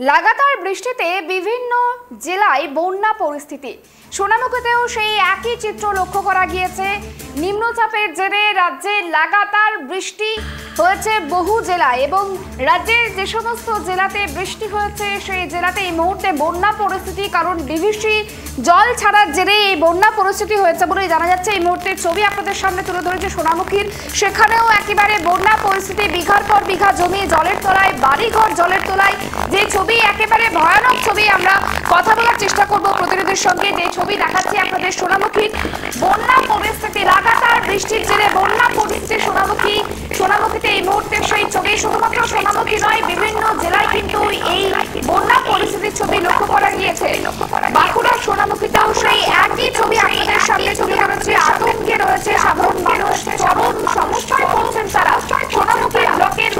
লাগাতার বৃষ্টিতে বিভিন্ন জেলায় বন্যা পরিস্থিতি। সোনামুখীতেও সেই একই চিত্র লক্ষ্য করা গিয়েছে। নিম্নচাপের জেরে রাজ্যে লাগাতার বৃষ্টি হয়েছে বহু জেলায় এবং রাজ্যের যে সমস্ত জেলাতে বৃষ্টি হয়েছে, সেই জেলাতে এই মুহূর্তে বন্যা পরিস্থিতি, কারণ ডিভিসি জল ছাড়ার জেরে এই বন্যা পরিস্থিতি হয়েছে বলে জানা যাচ্ছে। এই মুহূর্তে ছবি আপনাদের সামনে তুলে ধরেছে সোনামুখীর। সেখানেও একেবারে বন্যা পরিস্থিতি, বিঘার পর বিঘা জমি, জলের তলায় বাড়িঘর জলের তলায় যে ছবি একেবারে ভয়ানক ছবি আমরা কথা বলার চেষ্টা করব প্রতিনিধির সঙ্গে। যে ছবি দেখাচ্ছি আপনাদের সোনামুখীর বন্যা পরিস্থিতি লাগাতার বৃষ্টির জেরে বন্যা পরিস্থিতি সোনামুখী। সোনামুখীতে এই মুহূর্তে সেই ছবি। শুধুমাত্র সোনামুখী নয়, বিভিন্ন জেলায় কিন্তু এই বন্যা পরিস্থিতির ছবি লক্ষ্য করা গিয়েছে। বাঁকুড়ার সোনামুখীতেও সেই একই ছবি আপনাদের সামনে তুলে ধরেছে। আতঙ্কে রয়েছে সাধারণ মানুষ। চরম সমস্যায় পড়ছেন তারা। সোনামুখী ব্লকের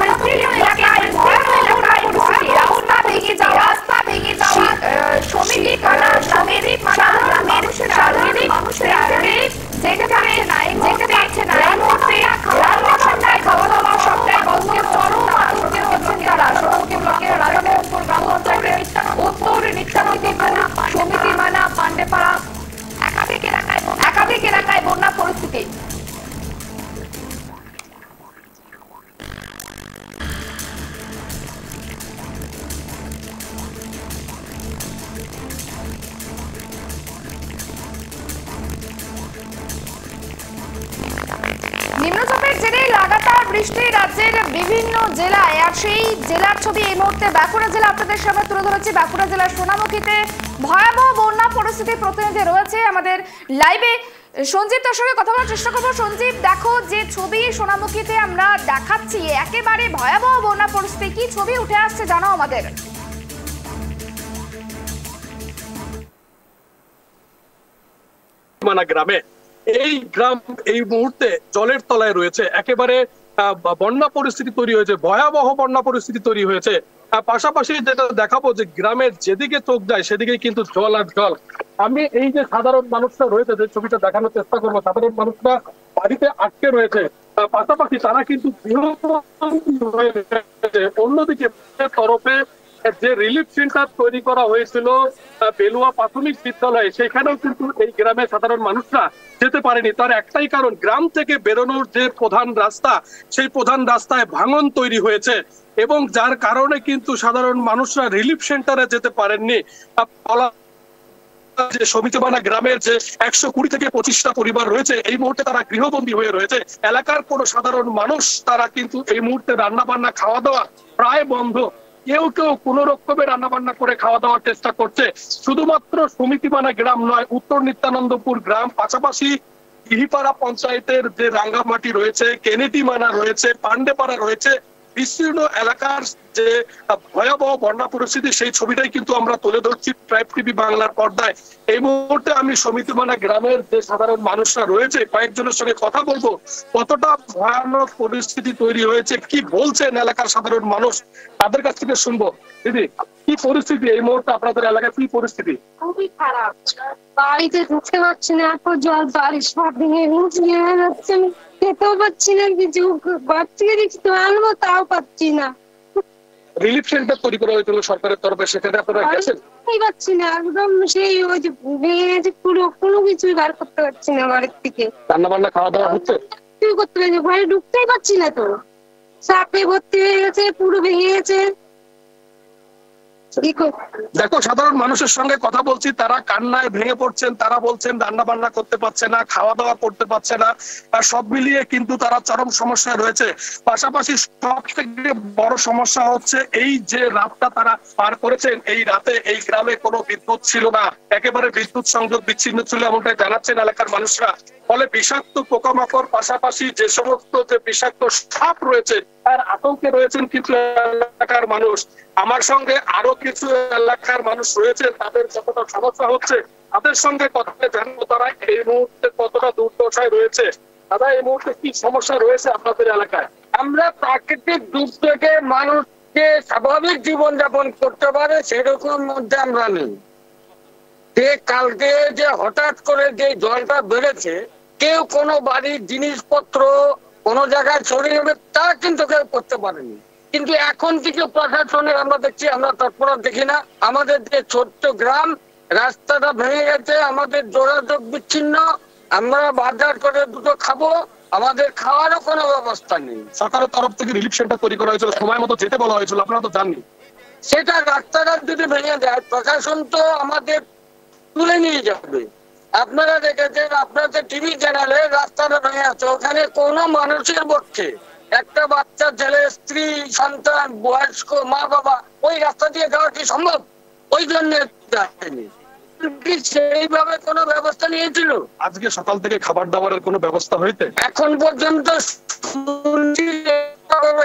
লাগাতার বৃষ্টি রাজ্যের বিভিন্ন জেলায়। আর সেই জেলার ছবি এই মুহূর্তে বাঁকুড়া জেলা আপনাদের সামনে তুলে ধরেছি। বাঁকুড়া জেলার সোনামুখীতে ভয়াবহ বন্যা পরিস্থিতি প্রতিনিধি রয়েছে আমাদের লাইভে। সঞ্জীব তার সঙ্গে কথা বলার চেষ্টা করব। সঞ্জীব, দেখো যে ছবি সোনামুখীতে আমরা দেখাচ্ছি, একেবারে ভয়াবহ বন্যা পরিস্থিতি। কি ছবি উঠে আসছে জানাও আমাদের। গ্রামে এই গ্রাম এই মুহূর্তে জলের তলায় রয়েছে। একেবারে বন্যা পরিস্থিতি তৈরি হয়েছে, ভয়াবহ বন্যা পরিস্থিতি তৈরি হয়েছে। পাশাপাশি যেটা দেখাবো যে গ্রামের যেদিকে চোখ যায় সেদিকে কিন্তু জল আর জল। আমি এই যে সাধারণ মানুষরা রয়েছে, যে ছবিটা দেখানোর চেষ্টা করব, সাধারণ মানুষরা বাড়িতে আটকে রয়েছে। পাশাপাশি তারা কিন্তু। অন্যদিকে তরফে যে রিলিফ সেন্টার তৈরি করা হয়েছিল বেলুয়া প্রাথমিক বিদ্যালয়ে, সেখানেও কিন্তু এই গ্রামের সাধারণ মানুষরা যেতে পারেনি। তার একটাই কারণ, গ্রাম থেকে বেরোনোর যে প্রধান রাস্তা, সেই প্রধান রাস্তায় ভাঙন তৈরি হয়েছে এবং যার কারণে কিন্তু সাধারণ মানুষরা রিলিফ সেন্টারে যেতে পারেননি। যে সমিতিবানা গ্রামের যে একশো কুড়ি থেকে পঁচিশটা পরিবার রয়েছে, এই মুহূর্তে তারা গৃহবন্দী হয়ে রয়েছে। এলাকার কোন সাধারণ মানুষ তারা কিন্তু এই মুহূর্তে রান্না বান্না খাওয়া দাওয়া প্রায় বন্ধ। কেউ কেউ কোন রকমের রান্না বান্না করে খাওয়া দাওয়ার চেষ্টা করছে। শুধুমাত্র সমিতিমানা গ্রাম নয়, উত্তর নিত্যানন্দপুর গ্রাম, পাশাপাশি ইহিপাড়া পঞ্চায়েতের যে রাঙ্গামাটি রয়েছে কেনেটি মানা রয়েছে, পান্ডেপাড়া রয়েছে, বিস্তীর্ণ এলাকার যে ভয়াবহ বন্যা পরিস্থিতি, সেই ছবিটাই কিন্তু আমরা তুলে ধরছি ট্রাইব টিভি বাংলার পর্দায়। এই মুহূর্তে আমি সমিতিমানা গ্রামের যে সাধারণ মানুষরা রয়েছে, কয়েকজনের সঙ্গে কথা বলব। কতটা ভয়ানক পরিস্থিতি তৈরি হয়েছে, কি বলছেন এলাকার সাধারণ মানুষ, তাদের কাছ থেকে শুনব। দিদি, কি পরিস্থিতি এই মুহূর্তে আপনাদের এলাকায়? কি পরিস্থিতি? খুবই খারাপ। বাড়িতে ঢুকতে পারছি না, এত জল বাড়ি সব ভেঙে ভেঙে যাচ্ছে। খেতেও পাচ্ছি না কিছু ঘর থেকে কিছু আনব, তাও পাচ্ছি না। রিলিফ সেন্টার তৈরি করা হয়েছিল সরকারের তরফে সেখানে আপনারা গেছেন? বুঝতেই পারছি না একদম সেই ওই যে ভেঙে গেছে পুরো কোনো কিছুই বার করতে পারছি না বাড়ির থেকে। রান্না বান্না খাওয়া দাওয়া হচ্ছে? তুই করতে পারছি ঘরে ঢুকতেই পারছি না তো। সাপে ভর্তি হয়ে গেছে পুরো ভেঙে গেছে। দেখো, সাধারণ মানুষের সঙ্গে কথা বলছি, তারা কান্নায় ভেঙে পড়ছেন, তারা বলছেন রান্না বান্না করতে পারছে না খাওয়া দাওয়া করতে পারছে না, আর সব মিলিয়ে কিন্তু তারা চরম সমস্যায় রয়েছে। পাশাপাশি সব থেকে বড় সমস্যা হচ্ছে এই যে রাতটা তারা পার করেছেন, এই রাতে এই গ্রামে কোনো বিদ্যুৎ ছিল না। একেবারে বিদ্যুৎ সংযোগ বিচ্ছিন্ন ছিল এমনটাই জানাচ্ছেন এলাকার মানুষরা। ফলে বিষাক্ত পোকামাকড়, পাশাপাশি যে সমস্ত যে বিষাক্ত সাপ রয়েছে, তার আতঙ্কে রয়েছেন কিছু এলাকার মানুষ। আমার সঙ্গে আরও কিছু এলাকার মানুষ রয়েছে, তাদের কতটা সমস্যা হচ্ছে, তাদের সঙ্গে কথা জানব তারা এই মুহূর্তে কতটা দুর্দশায় রয়েছে। দাদা, এই মুহূর্তে কি সমস্যা রয়েছে আপনাদের এলাকায়? আমরা প্রাকৃতিক দুর্যোগে মানুষকে স্বাভাবিক জীবনযাপন করতে পারে সেরকম মধ্যে আমরা নেই। যে কালকে যে হঠাৎ করে যে জলটা বেড়েছে, কেউ কোনো বাড়ির জিনিসপত্র কোনো জায়গায় ছড়িয়ে তা কিন্তু কেউ করতে পারেনি। কিন্তু এখন থেকে প্রশাসনের আমরা দেখছি আমরা তৎপরতা দেখি না। আমাদের যে ছোট্ট গ্রাম রাস্তাটা ভেঙে গেছে আমাদের যোগাযোগ বিচ্ছিন্ন আমরা বাজার করে দুটো খাব আমাদের খাওয়ারও কোনো ব্যবস্থা নেই। সরকারের তরফ থেকে রিলিফ সেন্টার তৈরি করা হয়েছিল সময় মতো যেতে বলা হয়েছিল আপনারা তো জাননি। সেটা রাস্তাটা যদি ভেঙে দেয় প্রশাসন তো আমাদের তুলে নিয়ে যাবে। আপনারা দেখেছেন আপনাদের টিভি চ্যানেলে রাস্তাটা ভেঙে আছে ওখানে কোনো মানুষের পক্ষে একটা বাচ্চা ছেলে স্ত্রী সন্তান বয়স্ক মা বাবা ওই রাস্তা দিয়ে যাওয়া কি সম্ভব? ওই জন্য যায়নি। সেইভাবে কোনো ব্যবস্থা নিয়েছিল? আজকে সকাল থেকে খাবার দাবারের কোনো ব্যবস্থা হয়েছে? এখন পর্যন্ত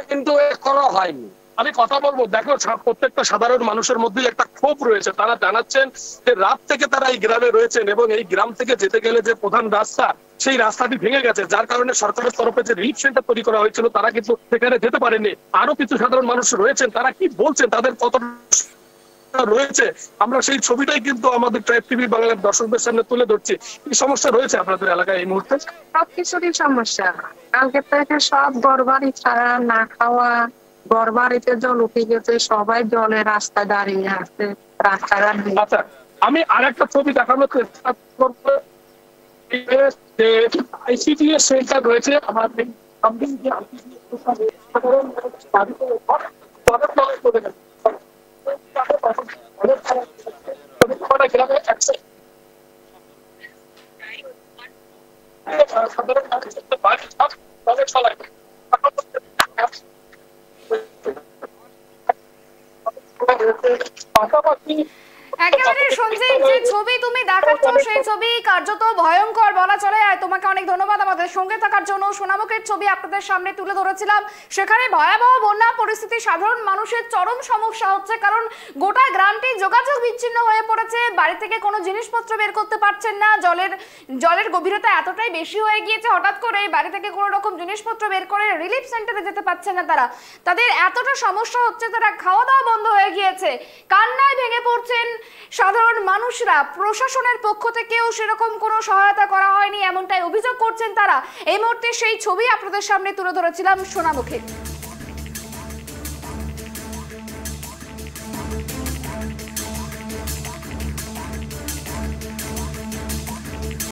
কিন্তু এখনও হয়নি। আমি কথা বলব, দেখো প্রত্যেকটা সাধারণ মানুষের মধ্যে একটা ক্ষোভ রয়েছে। তারা জানাচ্ছেন যে, রাত থেকে তারা এই গ্রামে রয়েছেন এবং এই গ্রাম থেকে যেতে গেলে যে প্রধান রাস্তা, সেই রাস্তাটি ভেঙে গেছে, যার কারণে সরকারের তরফে যে রিলিফ সেন্টার তৈরি করা হয়েছিল, তারা কিন্তু সেখানে যেতে পারেনি আরও কিছু সাধারণ মানুষ রয়েছেন, তারা কি বলছেন? তাদের কত রয়েছে? আমরা সেই ছবিটাই কিন্তু আমাদের ট্রাইব টিভি বাংলার দর্শকদের সামনে তুলে ধরছি। কি সমস্যা রয়েছে আপনাদের এলাকায় এই মুহূর্তে? সবকিছুরই সমস্যা। কালকে থেকে সব বাড়ি ছাড়া, না খাওয়া ঘর বাড়িতে জল উঠে গেছে, সবাই জলে রাস্তায় দাঁড়িয়ে আছে, রাস্তাঘাট। আচ্ছা আমি আর একটা ছবি দেখানোর চেষ্টা করব যে আইসিডি এর সেন্টার রয়েছে আমাদের সামনে যে ICDS সাধারণ মানুষ বাড়িতে ঘর, ঘরের তলায় চলে গেছে। গ্রামে access সাধারণ মানুষের যে বাড়ি সব ঘরের তলায়। পাশাপাশি একেবারে সঞ্জয় যে ছবি তুমি দেখাচ্ছ সেই ছবি কার্যত ভয়ঙ্কর বলা চলে আর তোমাকে অনেক ধন্যবাদ থাকার জন্য সোনামুখের ছবি আপনাদের সামনে তুলে ধরেছিলাম। সেখানে ভয়াবহ বন্যা পরিস্থিতি, সাধারণ মানুষের চরম সমস্যা হচ্ছে কারণ গোটা গ্রামটি যোগাযোগ বিচ্ছিন্ন হয়ে পড়েছে। বাড়ি থেকে কোনো জিনিসপত্র বের করতে পারছেন না। জলের জলের গভীরতা এতটাই বেশি হয়ে গিয়েছে, হঠাৎ করে বাড়ি থেকে কোনো রকম জিনিসপত্র বের করে রিলিফ সেন্টারে যেতে পারছে না তারা। তাদের এতটা সমস্যা হচ্ছে, তারা খাওয়া দাওয়া বন্ধ হয়ে গিয়েছে। কান্নায় ভেঙে পড়ছেন সাধারণ মানুষরা। প্রশাসনের পক্ষ থেকেও সেরকম কোনো সহায়তা করা হয়নি, এমনটাই অভিযোগ করছেন তারা। এই মুহূর্তে সেই ছবি আপনাদের সামনে তুলে ধরেছিলাম সোনামুখী